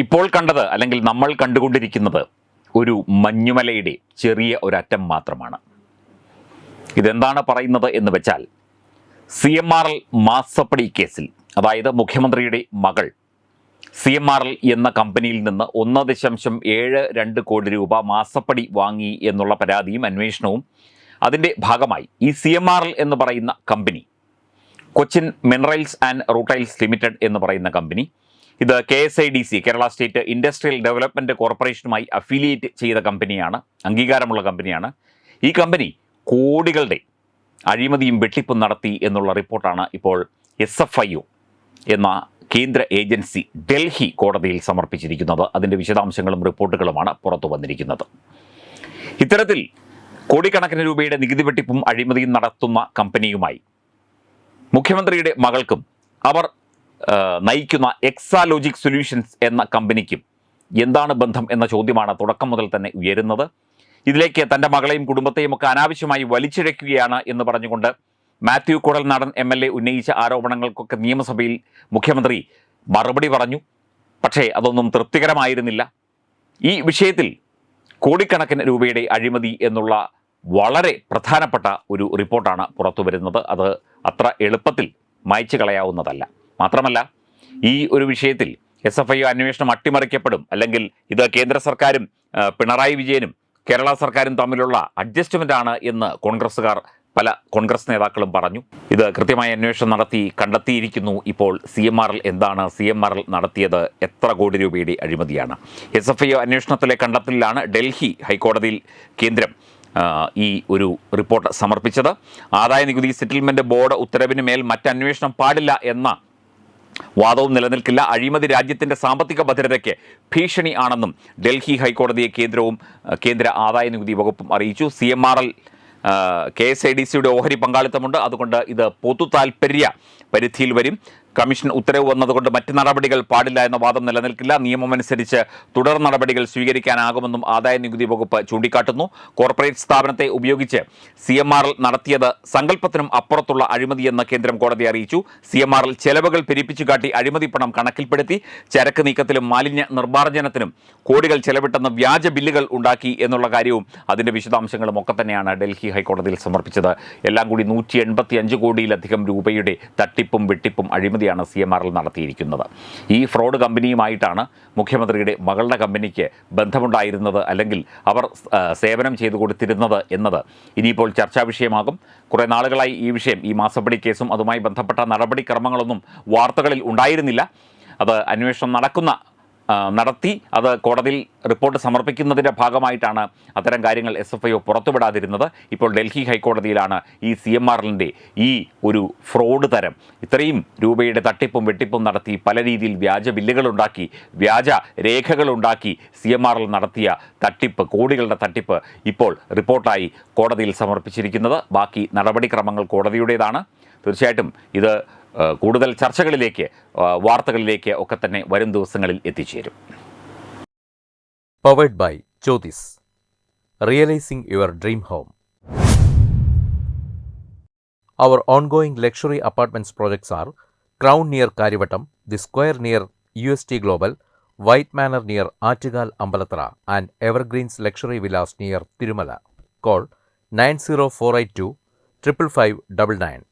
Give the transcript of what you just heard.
ഇപ്പോൾ കണ്ടത് അല്ലെങ്കിൽ നമ്മൾ കണ്ടുകൊണ്ടിരിക്കുന്നത് ഒരു മഞ്ഞുമലയുടെ ചെറിയ ഒരറ്റം മാത്രമാണ്. ഇതെന്താണ് പറയുന്നത് എന്ന് വെച്ചാൽ സി എം ആർ എൽ മാസപ്പടി കേസിൽ അതായത് മുഖ്യമന്ത്രിയുടെ മകൾ സി എം ആർ എൽ എന്ന കമ്പനിയിൽ നിന്ന് ഒന്ന് ദശാംശം ഏഴ് രണ്ട് കോടി രൂപ മാസപ്പടി വാങ്ങി എന്നുള്ള പരാതിയും അന്വേഷണവും അതിന്റെ ഭാഗമായി ഈ സി എം ആർ എൽ എന്ന് പറയുന്ന company Cochin minerals and rutiles limited എന്ന് പറയുന്ന കമ്പനി ഇത് K S I D C Kerala state industrial development കോർപ്പറേഷനുമായി affiliate ചെയ്ത കമ്പനിയാണ് അംഗീകാരമുള്ള കമ്പനിയാണ്. ഈ കമ്പനി കോടികളുടെ അഴിമതിയും വെട്ടിപ്പും നടത്തി എന്നുള്ള റിപ്പോർട്ടാണ് ഇപ്പോൾ എസ് എഫ് ഐ ഒ എന്ന കേന്ദ്ര ഏജൻസി ഡൽഹി കോടതിയിൽ സമർപ്പിച്ചിരിക്കുന്നത്. അതിന്റെ വിശദാംശങ്ങളും റിപ്പോർട്ടുകളുമാണ് പുറത്തു വന്നിരിക്കുന്നത്. ഇത്തരത്തിൽ കോടിക്കണക്കിന് രൂപയുടെ നികുതി വെട്ടിപ്പും അഴിമതിയും നടത്തുന്ന കമ്പനിയുമായി മുഖ്യമന്ത്രിയുടെ മകൾക്കും അവർ നയിക്കുന്ന എക്സാലോജിക് സൊല്യൂഷൻസ് എന്ന കമ്പനിക്കും എന്താണ് ബന്ധം എന്ന ചോദ്യമാണ് തുടക്കം മുതൽ തന്നെ ഉയരുന്നത്. ഇതിലേക്ക് തന്റെ മകളെയും കുടുംബത്തെയും ഒക്കെ അനാവശ്യമായി വലിച്ചിഴയ്ക്കുകയാണ് എന്ന് പറഞ്ഞുകൊണ്ട് മാത്യു കുടൽ നടൻ എം എൽ എ ഉന്നയിച്ച ആരോപണങ്ങൾക്കൊക്കെ നിയമസഭയിൽ മുഖ്യമന്ത്രി മറുപടി പറഞ്ഞു. പക്ഷേ അതൊന്നും തൃപ്തികരമായിരുന്നില്ല. ഈ വിഷയത്തിൽ കോടിക്കണക്കിന് രൂപയുടെ അഴിമതി എന്നുള്ള വളരെ പ്രധാനപ്പെട്ട ഒരു റിപ്പോർട്ടാണ് പുറത്തു വരുന്നത് അത് അത്ര എളുപ്പത്തിൽ മായ്ച്ചു കളയാവുന്നതല്ല. മാത്രമല്ല ഈ ഒരു വിഷയത്തിൽ എസ് എഫ് ഐ അന്വേഷണം അട്ടിമറിക്കപ്പെടും അല്ലെങ്കിൽ ഇത് കേന്ദ്ര സർക്കാരും പിണറായി വിജയനും കേരള സർക്കാരും തമ്മിലുള്ള അഡ്ജസ്റ്റ്മെന്റ് ആണ് എന്ന് കോൺഗ്രസ്സുകാർ പല കോൺഗ്രസ് നേതാക്കളും പറഞ്ഞു. ഇത് കൃത്യമായ അന്വേഷണം നടത്തി കണ്ടെത്തിയിരിക്കുന്നു. ഇപ്പോൾ സി എം ആർ എൽ എന്താണ് സി എം ആർ എൽ നടത്തിയത് എത്ര കോടി രൂപയുടെ അഴിമതിയാണ്. എസ് എഫ് ഐ അന്വേഷണത്തിലെ കണ്ടെത്തലിലാണ് ഡൽഹി ഹൈക്കോടതിയിൽ കേന്ദ്രം ഈ ഒരു റിപ്പോർട്ട് സമർപ്പിച്ചത്. ആദായ നികുതി സെറ്റിൽമെന്റ് ബോർഡ് ഉത്തരവിന് മേൽ മറ്റന്വേഷണം പാടില്ല എന്ന വാദവും നിലനിൽക്കില്ല. അഴിമതി രാജ്യത്തിന്റെ സാമ്പത്തിക ഭദ്രതയ്ക്ക് ഭീഷണി ആണെന്നും ഡൽഹി ഹൈക്കോടതിയെ കേന്ദ്രവും കേന്ദ്ര ആദായ നികുതി വകുപ്പും അറിയിച്ചു. C M R L K S I D സിയുടെ ഓഹരി പങ്കാളിത്തമുണ്ട്. അതുകൊണ്ട് ഇത് പൊതു താൽപ്പര്യ പരിധിയിൽ വരും. കമ്മീഷൻ ഉത്തരവ് വന്നതുകൊണ്ട് മറ്റ് നടപടികൾ പാടില്ല എന്ന വാദം നിലനിൽക്കില്ല. നിയമമനുസരിച്ച് തുടർ നടപടികൾ സ്വീകരിക്കാനാകുമെന്നും ആദായ നികുതി വകുപ്പ് ചൂണ്ടിക്കാട്ടുന്നു. കോർപ്പറേറ്റ് സ്ഥാപനത്തെ ഉപയോഗിച്ച് സി എം ആറിൽ നടത്തിയത് സങ്കല്പത്തിനും അപ്പുറത്തുള്ള അഴിമതിയെന്ന് കേന്ദ്രം കോടതി അറിയിച്ചു. സി എം ആറിൽ ചെലവുകൾ പെരിപ്പിച്ചു കാട്ടി അഴിമതി പണം കണക്കിൽപ്പെടുത്തി. ചരക്ക് നീക്കത്തിലും മാലിന്യ നിർമ്മാർജനത്തിനും കോടികൾ ചെലവിട്ടെന്ന് വ്യാജ ബില്ലുകൾ ഉണ്ടാക്കി എന്നുള്ള കാര്യവും അതിന്റെ വിശദാംശങ്ങളും ഒക്കെ തന്നെയാണ് ഡൽഹി ഹൈക്കോടതിയിൽ സമർപ്പിച്ചത്. എല്ലാം കൂടി നൂറ്റി എൺപത്തി അഞ്ച് കോടിയിലധികം രൂപയുടെ തട്ടിപ്പും വെട്ടിപ്പും അഴിമതിയാണ് സി എം ആറിൽ നടത്തിയിരിക്കുന്നത്. ഈ ഫ്രോഡ് കമ്പനിയുമായിട്ടാണ് മുഖ്യമന്ത്രിയുടെ മകളുടെ കമ്പനിക്ക് ബന്ധമുണ്ടായിരുന്നത് അല്ലെങ്കിൽ അവർ സേവനം ചെയ്തു കൊടുത്തിരുന്നത് എന്നത്. ഇനിയിപ്പോൾ ചർച്ചാ വിഷയമാകും. കുറേ നാളുകളായി ഈ വിഷയം ഈ മാസപ്പടി കേസും അതുമായി ബന്ധപ്പെട്ട നടപടിക്രമങ്ങളൊന്നും വാർത്തകളിൽ ഉണ്ടായിരുന്നില്ല. അത് അന്വേഷണം നടക്കുന്ന നടത്തി അത് കോടതിയിൽ റിപ്പോർട്ട് സമർപ്പിക്കുന്നതിന്റെ ഭാഗമായിട്ടാണ് അത്തരം കാര്യങ്ങൾ എസ് എഫ് ഐ ഒ പുറത്തുവിടാതിരുന്നത്. ഇപ്പോൾ ഡൽഹി ഹൈക്കോടതിയിലാണ് ഈ സി എം ആറിന്റെ ഈ ഒരു ഫ്രോഡ് തരം ഇത്രയും രൂപയുടെ തട്ടിപ്പും വെട്ടിപ്പും നടത്തി പല രീതിയിൽ വ്യാജ ബില്ലുകളുണ്ടാക്കി വ്യാജ രേഖകളുണ്ടാക്കി സി എം ആറിൽ നടത്തിയ തട്ടിപ്പ് കോടികളുടെ തട്ടിപ്പ് ഇപ്പോൾ റിപ്പോർട്ടായി കോടതിയിൽ സമർപ്പിച്ചിരിക്കുന്നത്. ബാക്കി നടപടിക്രമങ്ങൾ കോടതിയുടേതാണ്. തീർച്ചയായിട്ടും ഇത് കൂടുതൽ ചർച്ചകളിലേക്ക് വാർത്തകളിലേക്ക് ഒക്കെ തന്നെ വരും ദിവസങ്ങളിൽ എത്തിച്ചേരും Powered by Jyotis. Realizing your dream home. Our ongoing luxury apartments projects are Crown near Karivatam, The Square near UST Global, White Manor near Artigal Ambalatra, and Evergreens Luxury Villas near Tirumala. Call 90482 55599.